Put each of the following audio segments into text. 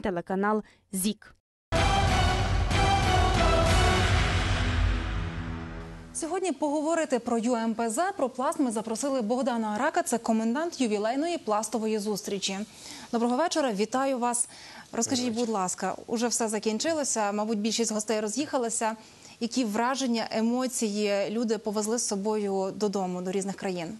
телеканал ЗІК. Сьогодні поговорити про ЮМПЗ, про пласт ми запросили Богдана Арака, це комендант ювілейної пластової зустрічі. Доброго вечора, вітаю вас. Розкажіть, будь ласка, уже все закінчилося. Мабуть, більшість гостей роз'їхалися. Які враження, емоції люди повезли з собою додому до різних країн?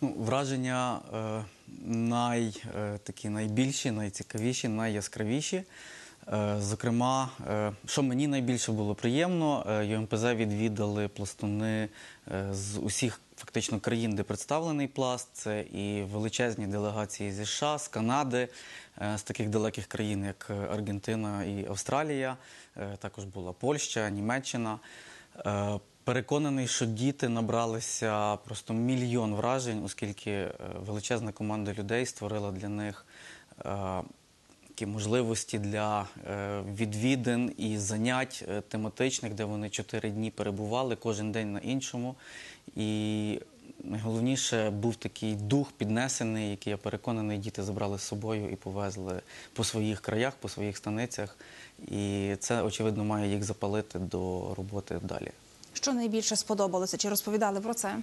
Ну, враження е, най, е, такі найбільші, найцікавіші, найяскравіші. Е, зокрема, е, що мені найбільше було приємно, ЮМПЗ відвідали пластуни з усіх фактично країн, де представлений пласт. Це і величезні делегації зі США, з Канади, з таких далеких країн, як Аргентина і Австралія. Також була Польща, Німеччина. Переконаний, що діти набралися просто мільйон вражень, оскільки е, величезна команда людей створила для них е, такі можливості для е, відвідин і занять тематичних, де вони чотири дні перебували, кожен день на іншому. І найголовніше був такий дух піднесений, який я переконаний, діти забрали з собою і повезли по своїх краях, по своїх станицях. І це, очевидно, має їх запалити до роботи далі. Що найбільше сподобалося? Чи розповідали про це?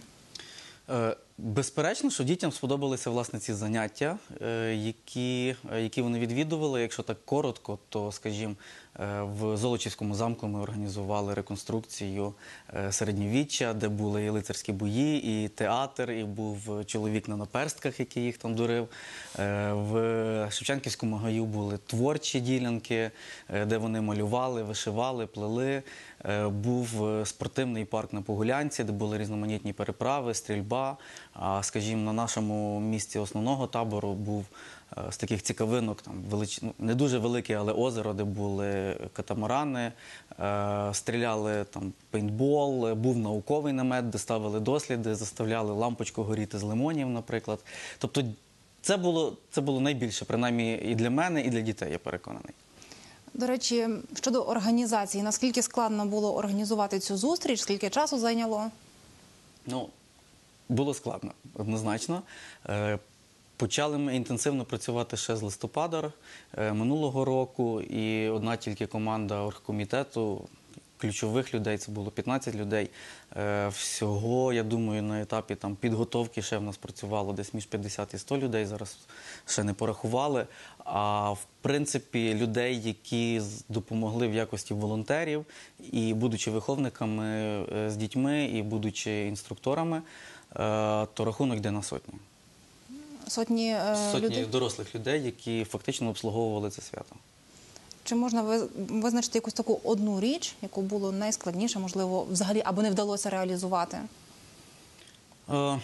Безперечно, що дітям сподобалися власне ці заняття, е, які, е, які вони відвідували. Якщо так коротко, то скажімо, е, в Золочівському замку ми організували реконструкцію середньовіччя, де були і лицарські бої, і театр, і був чоловік на наперстках, який їх там дурив. В Шевченківському гаю були творчі ділянки, де вони малювали, вишивали, плели. Був спортивний парк на Погулянці, де були різноманітні переправи, стрільба. А скажімо, на нашому місці основного табору був е, з таких цікавинок, там велич... ну, не дуже велике, але озеро, де були катамарани, е, стріляли там пейнтбол, був науковий намет, де ставили досліди, заставляли лампочку горіти з лимонів, наприклад. Тобто, це було, це було найбільше, принаймні і для мене, і для дітей, я переконаний. До речі, щодо організації, наскільки складно було організувати цю зустріч, скільки часу зайняло? Ну, було складно, однозначно. Е, Почали ми інтенсивно працювати ще з листопада е, минулого року, і одна тільки команда оргкомітету, ключових людей, це було 15 людей. Е, Всього, я думаю, на етапі там, підготовки ще в нас працювало десь між 50 і 100 людей, зараз ще не порахували. А в принципі, людей, які допомогли в якості волонтерів, і будучи виховниками з дітьми, і будучи інструкторами, то рахунок йде на сотні. Сотні, е, Сотні людей. дорослих людей, які фактично обслуговували це свято. Чи можна визначити якусь таку одну річ, яку було найскладніше, можливо, взагалі або не вдалося реалізувати? Е,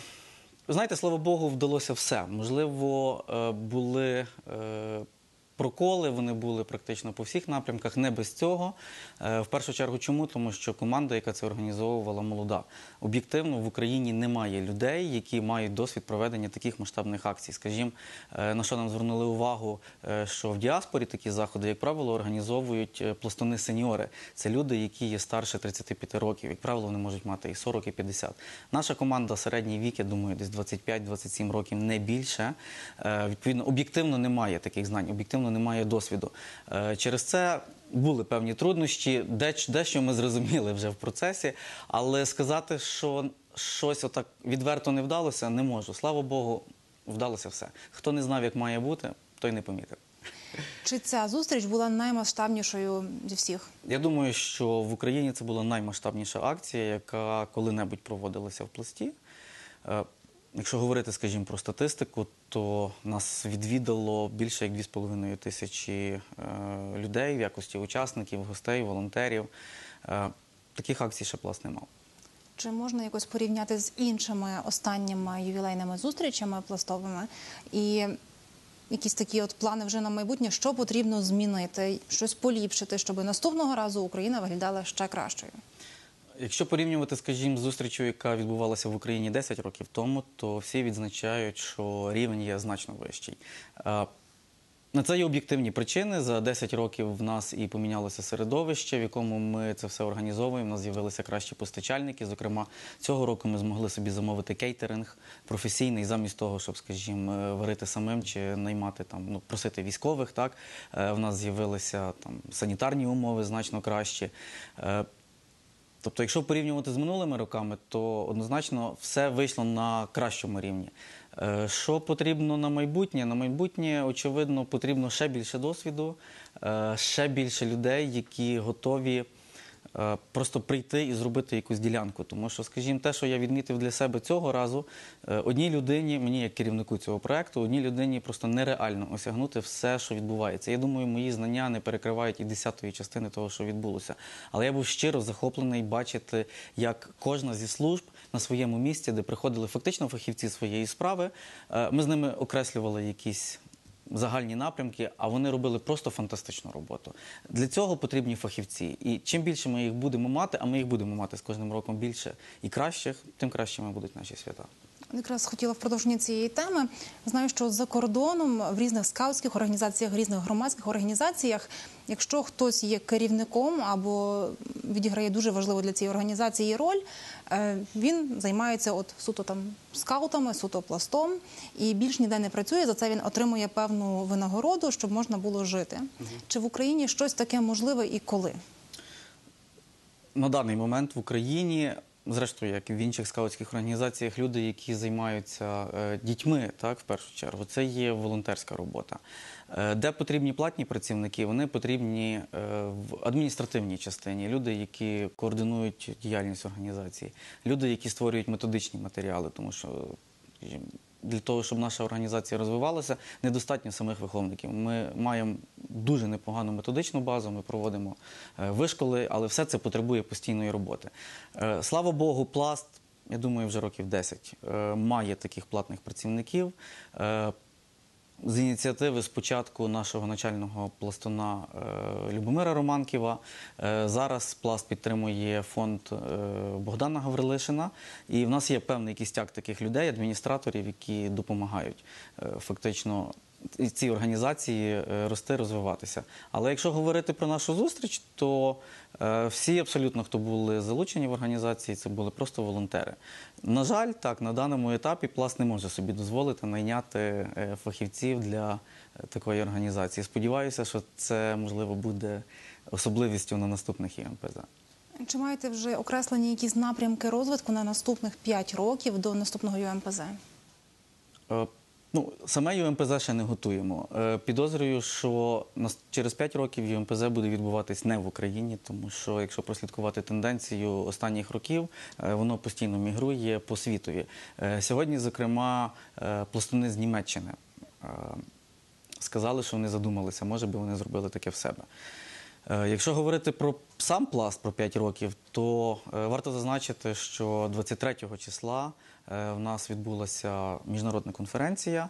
Знаєте, слава Богу, вдалося все. Можливо, е, були е, проколи, вони були практично по всіх напрямках, не без цього. Е, В першу чергу, чому? Тому що команда, яка це організовувала, молода. Об'єктивно, в Україні немає людей, які мають досвід проведення таких масштабних акцій. Скажімо, е, на що нам звернули увагу, е, що в діаспорі такі заходи, як правило, організовують пластуни сеньори. Це люди, які є старше 35 років. Як правило, вони можуть мати і 40, і 50. Наша команда середній вік, я думаю, десь 25-27 років, не більше. Відповідно, об'єктивно немає таких знань, об'єктивно немає досвіду. Е, Через це були певні труднощі, дещо ми зрозуміли вже в процесі, але сказати, що щось отак відверто не вдалося, не можу. Слава Богу, вдалося все. Хто не знав, як має бути, той не помітив. Чи ця зустріч була наймасштабнішою зі всіх? Я думаю, що в Україні це була наймасштабніша акція, яка коли-небудь проводилася в пласті. Якщо говорити, скажімо, про статистику, то нас відвідало більше як 2,5 тисячі е, людей в якості учасників, гостей, волонтерів. Е, Таких акцій ще пласт не мав. Чи можна якось порівняти з іншими останніми ювілейними зустрічами пластовими? І якісь такі от плани вже на майбутнє, що потрібно змінити, щось поліпшити, щоб наступного разу Україна виглядала ще кращою? Якщо порівнювати, скажімо, зустрічю, яка відбувалася в Україні 10 років тому, то всі відзначають, що рівень є значно вищий. Е, На це є об'єктивні причини. За 10 років в нас і помінялося середовище, в якому ми це все організовуємо. У нас з'явилися кращі постачальники. Зокрема, цього року ми змогли собі замовити кейтеринг професійний, замість того, щоб, скажімо, е, варити самим чи наймати там, ну просити військових. Так Е, в нас з'явилися там санітарні умови значно кращі. Тобто, якщо порівнювати з минулими роками, то однозначно все вийшло на кращому рівні. Е, Що потрібно на майбутнє? На майбутнє, очевидно, потрібно ще більше досвіду, е, ще більше людей, які готові просто прийти і зробити якусь ділянку. Тому що, скажімо, те, що я відмітив для себе цього разу, е, одній людині, мені як керівнику цього проекту, одній людині просто нереально осягнути все, що відбувається. Я думаю, мої знання не перекривають і десятої частини того, що відбулося. Але я був щиро захоплений бачити, як кожна зі служб на своєму місці, де приходили фактично фахівці своєї справи, е, ми з ними окреслювали якісь загальні напрямки, а вони робили просто фантастичну роботу. Для цього потрібні фахівці. І чим більше ми їх будемо мати, а ми їх будемо мати з кожним роком більше і кращих, тим кращими будуть наші свята. Якраз хотіла в продовженні цієї теми. Знаю, що за кордоном в різних скаутських організаціях, різних громадських організаціях, якщо хтось є керівником або відіграє дуже важливу для цієї організації роль, е, він займається от суто там скаутами, суто пластом і більш ніде не працює. За це він отримує певну винагороду, щоб можна було жити. Чи в Україні щось таке можливе і коли? На даний момент в Україні, зрештою, як і в інших скаутських організаціях, люди, які займаються е, дітьми, так, в першу чергу, це є волонтерська робота. Е, де потрібні платні працівники, вони потрібні е, в адміністративній частині. Люди, які координують діяльність організації, люди, які створюють методичні матеріали, тому що для того, щоб наша організація розвивалася, недостатньо самих виховників. Ми маємо дуже непогану методичну базу, ми проводимо е, вишколи, але все це потребує постійної роботи. Е, Слава Богу, пласт, я думаю, вже років 10 е, має таких платних працівників. З ініціативи спочатку нашого начального пластуна е, Любомира Романківа. Е, зараз пласт підтримує фонд е, Богдана Гаврилишина. І в нас є певний кістяк таких людей, адміністраторів, які допомагають фактично цій організації е, рости, розвиватися. Але якщо говорити про нашу зустріч, то е, всі абсолютно, хто були залучені в організації, це були просто волонтери. На жаль, так, на даному етапі пласт не може собі дозволити найняти е, фахівців для такої організації. Сподіваюся, що це можливо буде особливістю на наступних ЄМПЗ. Чи маєте вже окреслені якісь напрямки розвитку на наступних 5 років до наступного ЮМПЗ? Ну, саме ЮМПЗ ще не готуємо. Е, Підозрюю, що через 5 років ЮМПЗ буде відбуватись не в Україні, тому що якщо прослідкувати тенденцію останніх років, е, воно постійно мігрує по світові. Е, Сьогодні, зокрема, пластуни з Німеччини сказали, що вони задумалися, може би вони зробили таке в себе. Е, Якщо говорити про сам пласт про 5 років, то е, варто зазначити, що 23 числа е, в нас відбулася міжнародна конференція,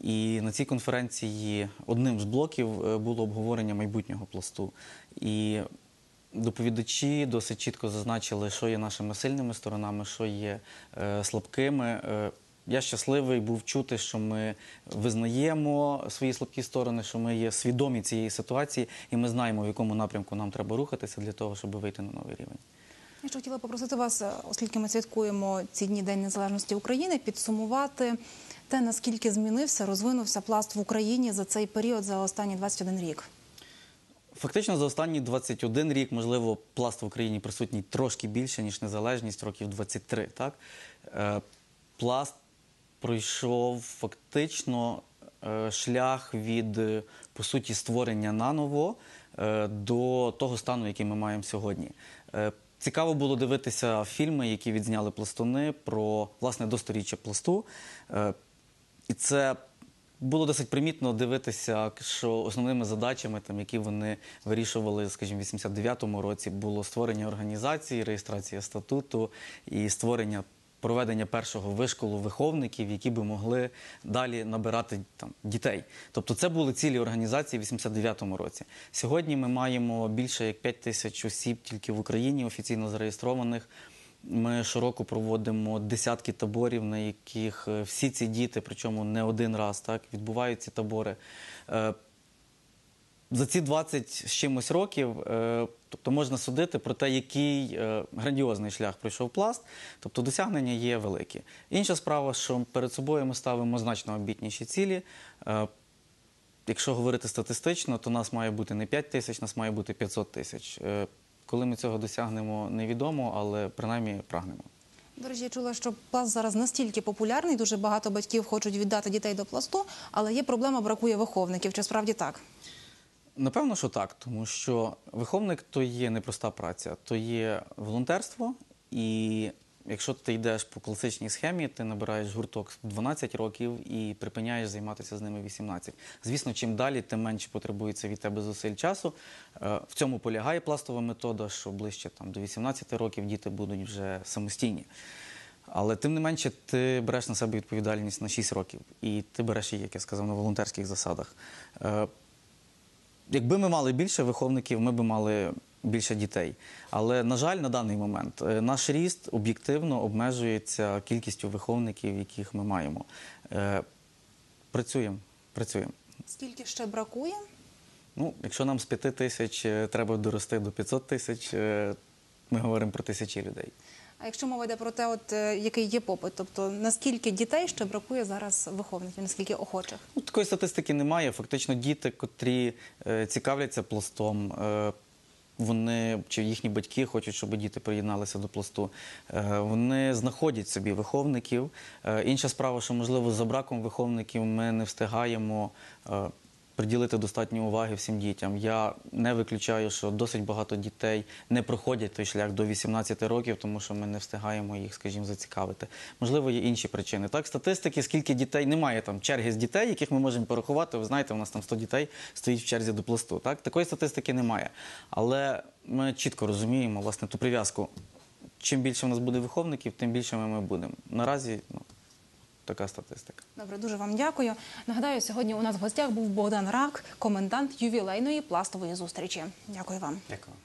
і на цій конференції одним з блоків було обговорення майбутнього пласту. І доповідачі досить чітко зазначили, що є нашими сильними сторонами, що є слабкими. Я щасливий був чути, що ми визнаємо свої слабкі сторони, що ми є свідомі цієї ситуації, і ми знаємо, в якому напрямку нам треба рухатися для того, щоб вийти на новий рівень. Я ще хотіла попросити вас, е, оскільки ми святкуємо ці дні День Незалежності України, підсумувати те, наскільки змінився, розвинувся пласт в Україні за цей період, за останні 21 рік. Фактично за останні 21 рік, можливо, пласт в Україні присутній трошки більше, ніж незалежність, років 23. Так? Е, Пласт пройшов фактично е, шлях від, е, по суті, створення наново е, до того стану, який ми маємо сьогодні. Цікаво було дивитися фільми, які відзняли пластуни про власне до сторіччя пласту. І це було досить примітно дивитися, що основними задачами, там, які вони вирішували, скажімо, в 89-му році, було створення організації, реєстрація статуту і створення. Проведення першого вишколу виховників, які би могли далі набирати там дітей. Тобто це були цілі організації в 89-му році. Сьогодні ми маємо більше як 5 тисяч осіб тільки в Україні офіційно зареєстрованих. Ми щороку проводимо десятки таборів, на яких е, всі ці діти, причому не один раз, так відбувають ці табори. За ці 20 з чимось років, е, тобто можна судити про те, який е, грандіозний шлях пройшов пласт, тобто досягнення є великі. Інша справа, що перед собою ми ставимо значно амбітніші цілі. Е, Якщо говорити статистично, то нас має бути не 5 тисяч, нас має бути 500 тисяч. Коли ми цього досягнемо, невідомо, але принаймні прагнемо. До речі, я чула, що пласт зараз настільки популярний, дуже багато батьків хочуть віддати дітей до пласту, але є проблема, бракує виховників. Чи справді так? Напевно, що так, тому що виховник то є непроста праця, то є волонтерство, і якщо ти йдеш по класичній схемі, ти набираєш гурток 12 років і припиняєш займатися з ними 18. Звісно, чим далі, тим менше потребується від тебе зусиль часу. Е, В цьому полягає пластова метода, що ближче там, до 18 років діти будуть вже самостійні. Але тим не менше, ти береш на себе відповідальність на 6 років, і ти береш її, як я сказав, на волонтерських засадах. Якби ми мали більше виховників, ми б мали більше дітей. Але, на жаль, на даний момент е, наш ріст об'єктивно обмежується кількістю виховників, яких ми маємо. Е, Працюємо, працюємо. Скільки ще бракує? Ну, якщо нам з 5 тисяч е, треба дорости до 500 тисяч, ми говоримо про тисячі людей. А якщо мова йде про те, от е, який є попит, тобто наскільки дітей ще бракує зараз виховників, наскільки охочих? Ну, такої статистики немає. Фактично, діти, котрі е, цікавляться пластом, е, вони чи їхні батьки хочуть, щоб діти приєдналися до пласту. Е, вони знаходять собі виховників. Е, інша справа, що можливо за браком виховників ми не встигаємо. Приділити достатньо уваги всім дітям. Я не виключаю, що досить багато дітей не проходять той шлях до 18 років, тому що ми не встигаємо їх, скажімо, зацікавити. Можливо, є інші причини. Так, статистики, скільки дітей немає там черги з дітей, яких ми можемо порахувати. Ви знаєте, у нас там 100 дітей стоїть в черзі до пласту. Так, такої статистики немає. Але ми чітко розуміємо власне ту прив'язку. Чим більше у нас буде виховників, тим більше ми будемо. Наразі ну, така статистика. Добре, дуже вам дякую. Нагадаю, сьогодні у нас в гостях був Богдан Рак, комендант ювілейної пластової зустрічі. Дякую вам. Дякую.